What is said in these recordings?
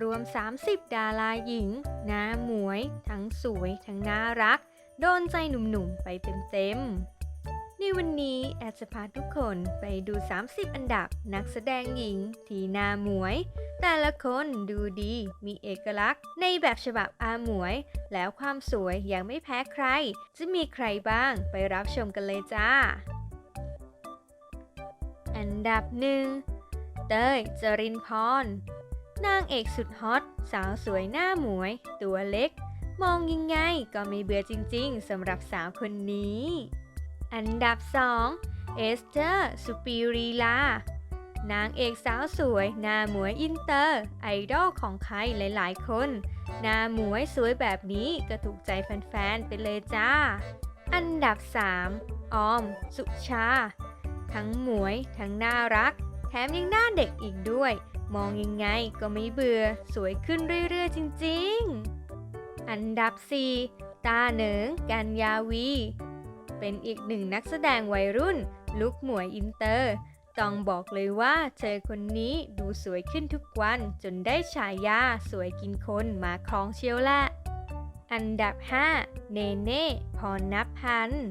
รวม 30 ดาราหญิง หน้าหมวย ทั้งสวย ทั้งน่ารัก โดนใจหนุ่มๆ ไปเต็มๆ ในวันนี้แอดจะพาทุกคนไปดู 30 อันดับนักแสดงหญิง ที่หน้าหมวย แต่ละคนดูดี มีเอกลักษณ์ ในแบบฉบับอาหมวย แล้วความสวยยังไม่แพ้ใคร จะมีใครบ้างไปรับชมกันเลยจ้า อันดับหนึ่งเต้ยจรินพร นางเอกสุดฮอต สาวสวยหน้าหมวย ตัวเล็ก มองยังไงก็ไม่เบื่อจริงๆสำหรับสาวคนนี้ อันดับ 2 เอสเตอร์สุปีรีลานางเอกสาวสวย หน้าหมวยอินเตอร์ ไอดอลของใครหลายๆ คน หน้าหมวยสวยแบบนี้ก็ถูกใจแฟนๆ ไปเลยจ้า อันดับ 3 ออม สุชา ทั้งหมวย ทั้งน่ารัก แถมยังหน้าเด็กอีกด้วย มองยังไงก็ไม่เบื่อสวยขึ้นเรื่อยๆจริงๆ อันดับ 4 ตาเหนิงกันยาวี เป็นอีกหนึ่งนักแสดงวัยรุ่น ลุกหมวยอินเตอร์ ต้องบอกเลยว่าเธอคนนี้ดูสวยขึ้นทุกวันจนได้ฉายาสวยกินคนมาครองเชียวละ อันดับ 5 เนเน่พรนับพันธ์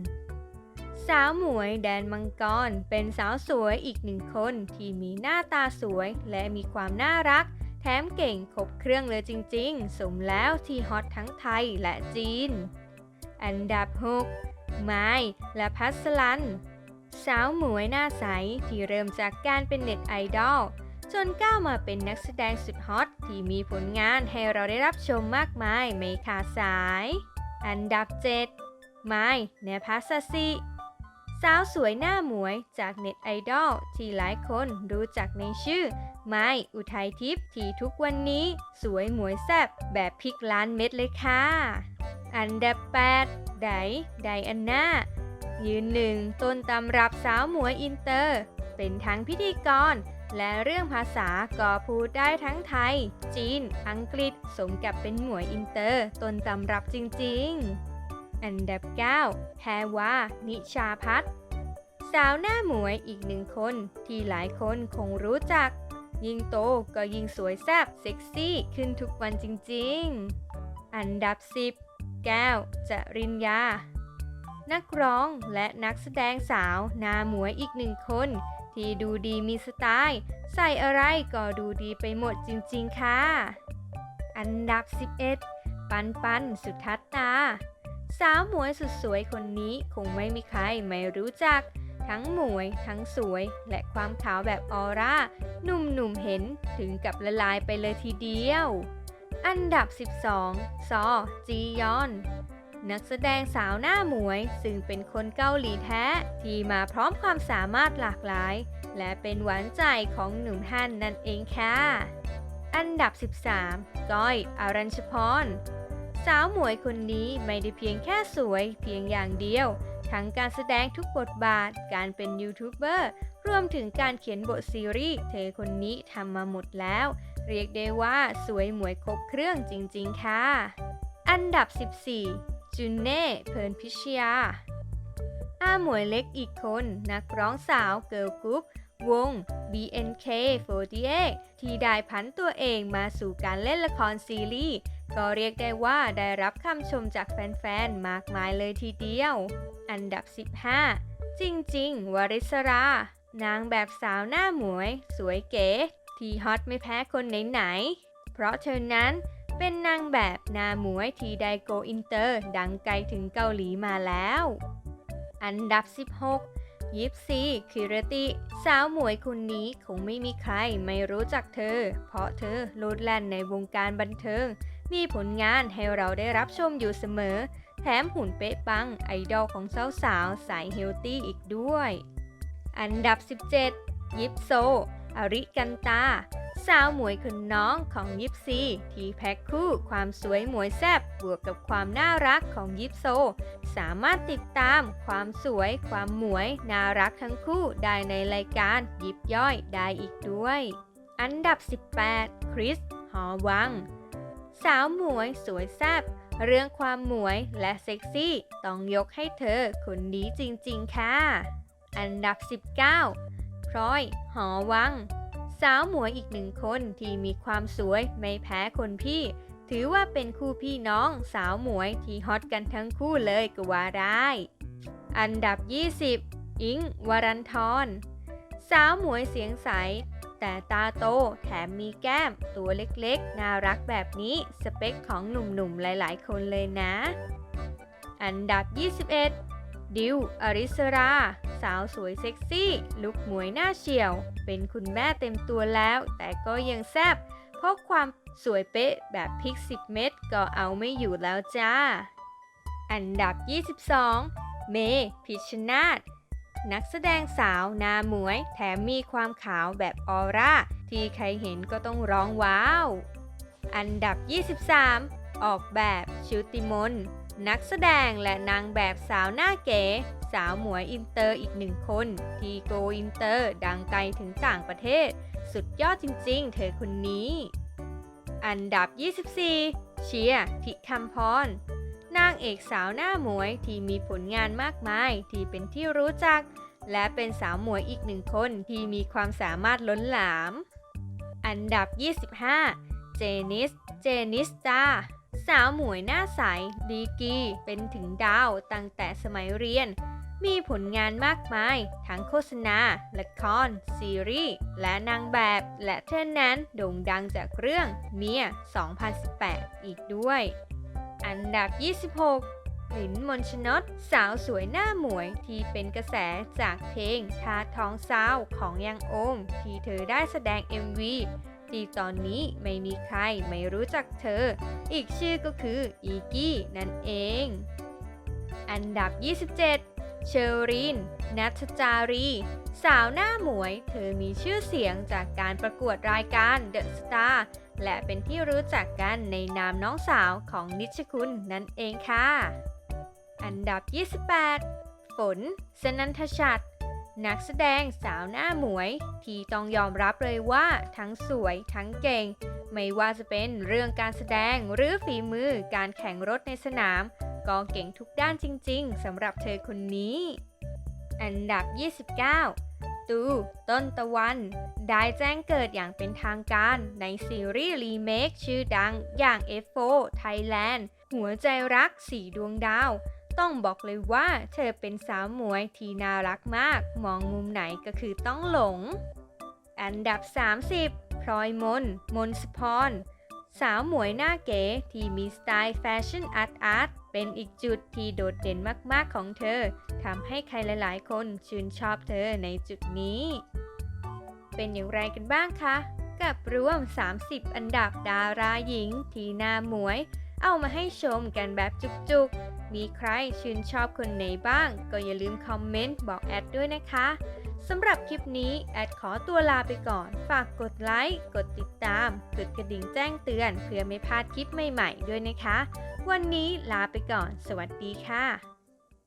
สาวหมวยแดนมังกร เป็นสาวสวยอีกหนึ่งคนที่มีหน้าตาสวยและมีความน่ารัก แถมเก่งครบเครื่องเลยจริงๆ สมแล้วที่ฮอตทั้งไทยและจีน อันดับ 6 ไม้และพัสลัน สาวหมวยหน้าใสที่เริ่มจากการเป็นเน็ตไอดอลจนก้าวมาเป็นนักแสดงสุดฮอตที่มีผลงานให้เราได้รับชมมากมายไม่ขาดสาย อันดับ 7 ไม้เนพัสสิ สาวสวยหน้าหมวยจากเน็ตไอดอลที่หลายคนรู้จักในชื่อ ไม้อุทัยทิพย์ที่ทุกวันนี้สวยหมวยแซบแบบพริกล้านเม็ดเลยค่ะ อันดับ 8 ไดไดอันนายืนหนึ่งต้นตำรับสาวหมวยอินเตอร์ เป็นทั้งพิธีกร และเรื่องภาษาก็พูดได้ทั้งไทย จีน อังกฤษ สมกับเป็นหมวยอินเตอร์ ต้นตำรับจริง ๆ อันดับ 9 แพรวา นิชาพัฒน์สาวหน้าหมวยอีกหนึ่งคนที่หลายคนคงรู้จัก ยิ่งโตก็ยิ่งสวยแซ่บเซ็กซี่ขึ้นทุกวันจริงๆ อันดับ 10 แก้ว จริญญา นักร้องและนักแสดงสาวหน้าหมวยอีกหนึ่งคน ที่ดูดีมีสไตล์ ใส่อะไรก็ดูดีไปหมดจริงๆค่ะ อันดับ 11 ปันปันสุทัศตา สาวหมวยสุดสวยคนนี้คงไม่มีใครไม่รู้จัก ทั้งหมวยทั้งสวย และความขาวแบบออร่าหนุ่มๆเห็นถึงกับละลายไปเลยทีเดียว อันดับ 12 ซอ จียอน นักแสดงสาวหน้าหมวย ซึ่งเป็นคนเกาหลีแท้ ที่มาพร้อมความสามารถหลากหลาย และเป็นหวานใจของหนุ่มฮันนั่นเองค่ะ อันดับ 13 ก้อยอารัญชพร สาวหมวยคนนี้ไม่ได้เพียงแค่สวยเพียงอย่างเดียว ทั้งการแสดงทุกบทบาท การเป็นยูทูบเบอร์ รวมถึงการเขียนบทซีรีส์เธอคนนี้ทำมาหมดแล้ว เรียกได้ว่าสวยหมวยครบเครื่องจริง ๆ ค่ะ อันดับ 14 จุนเน่ เพลินพิชยา อาหมวยเล็กอีกคน นักร้องสาวเกิร์ลกรุ๊ปวง BNK48 ที่ได้ผันตัวเองมาสู่การเล่นละครซีรีส์ ก็เรียกได้ว่าได้รับคำชมจากแฟนๆ มากมายเลยทีเดียว อันดับ 15 จริง ๆ วริศรา นางแบบสาวหน้าหมวย สวยเก๋ ที่ฮอตไม่แพ้คนไหนๆ เพราะเธอนั้นเป็นนางแบบหน้าหมวยที่ได้โกอินเตอร์ ดังไกลถึงเกาหลีมาแล้ว อันดับ 16 ยิปซีคิรติ สาวหมวยคนนี้คงไม่มีใครไม่รู้จักเธอ เพราะเธอโลดแล่นในวงการบันเทิง มีผลงานให้เราได้รับชมอยู่เสมอ แถมหุ่นเป๊ะปังไอดอลของสาวๆสายเฮลตี้อีกด้วย อันดับ 17 ยิปโซ อริกันตา สาวหมวยคนน้องของยิปซี ที่แพ็คคู่ความสวยหมวยแซบบวกกับความน่ารักของยิปโซ สามารถติดตามความสวย ความหมวย น่ารักทั้งคู่ได้ในรายการยิบย่อยได้อีกด้วย อันดับ 18 คริส หอวัง สาวหมวยสวยแซบเรื่องความหมวยและเซ็กซี่ ต้องยกให้เธอคนนี้จริงๆ ค่ะ อันดับ 19พลอย หอวัง สาวหมวยอีกหนึ่งคนที่มีความสวยไม่แพ้คนพี่ ถือว่าเป็นคู่พี่น้องสาวหมวยที่ฮอตกันทั้งคู่เลยก็ว่าได้ อันดับ 20 อิงวรันทรสาวหมวยเสียงใส แต่ตาโตแถมมีแก้มตัวเล็กๆ น่ารักแบบนี้สเปคของหนุ่มๆหลายๆ คนเลยนะ อันดับ 21 ดิว อริสรา สาวสวยเซ็กซี่ ลุกหมวยหน้าเฉียว เป็นคุณแม่เต็มตัวแล้ว แต่ก็ยังแซบเพราะความสวยเป๊ะแบบพริก 10 เม็ดก็เอาไม่อยู่แล้วจ้า อันดับ 22 เม พิชนาธ นักแสดงสาวหน้าหมวย แถมมีความขาวแบบออร่า ที่ใครเห็นก็ต้องร้องว้าว อันดับ 23 ออกแบบชุติมน นักแสดงและนางแบบสาวหน้าเก๋ สาวหมวยอินเตอร์อีกหนึ่งคน ที่โกอินเตอร์ดังไกลถึงต่างประเทศ สุดยอดจริงๆ เธอคนนี้ อันดับ 24 เชียร์ทิคำพรางเอกสาวหน้าหมวยที่มีผลงานมากมายที่เป็นที่รู้จัก และเป็นสาวหมวยอีกหนึ่งคนที่มีความสามารถล้นหลาม อันดับ 25 เจนิส เจนิสจ้าสาวหมวยหน้าใส ดีกีเป็นถึงดาวตั้งแต่สมัยเรียน มีผลงานมากมาย ทั้งโฆษณา ละคร ซีรีส์ และนางแบบ และเท่านั้นโด่งดังจากเรื่องเมีย 2018 อีกด้วย อันดับ 26 หลินมนชนดสาวสวยหน้าหมวย ที่เป็นกระแสจากเพลงทาทองสาวของยังโอม ที่เธอได้แสดง MV ที่ตอนนี้ไม่มีใครไม่รู้จักเธอ อีกชื่อก็คืออีกี้นั่นเอง อันดับ 27 เชอรีน นัทจารี สาวหน้าหมวย เธอมีชื่อเสียงจากการประกวดรายการเดอะสตาร์และเป็นที่รู้จักกันในนามน้องสาวของนิชคุณนั่นเองค่ะ อันดับ 28 ฝน สนันทชัด นักแสดงสาวหน้าหมวย ที่ต้องยอมรับเลยว่าทั้งสวยทั้งเก่ง ไม่ว่าจะเป็นเรื่องการแสดงหรือฝีมือการแข่งรถในสนาม ก็เก่งทุกด้านจริงๆสำหรับเธอคนนี้ อันดับ 29 ตู ต้นตะวัน ได้แจ้งเกิดอย่างเป็นทางการในซีรีส์รีเมคชื่อดังอย่าง F4 Thailand หัวใจรักสีดวงดาว ต้องบอกเลยว่าเธอเป็นสาวหมวยที่น่ารักมาก มองมุมไหนก็คือต้องหลง อันดับ 30 พลอยมน มนสพรสาวหมวยหน้าเก๋ที่มีสไตล์แฟชั่นอาร์ตอาร์ต เป็นอีกจุดที่โดดเด่นมาก ๆ ของเธอทำให้ใครหลาย ๆ คนชื่นชอบเธอในจุดนี้ เป็นอย่างไรกันบ้างคะ กับรวม 30 อันดับดาราหญิงที่หน้าหมวย เอามาให้ชมกันแบบจุก ๆ มีใครชื่นชอบคนไหนบ้าง ก็อย่าลืมคอมเมนต์บอกแอดด้วยนะคะสำหรับคลิปนี้ แอดขอตัวลาไปก่อน ฝากกดไลค์ กดติดตาม กดกระดิ่งแจ้งเตือน เพื่อไม่พลาดคลิปใหม่ๆ ด้วยนะคะ วันนี้ลาไปก่อน สวัสดีค่ะ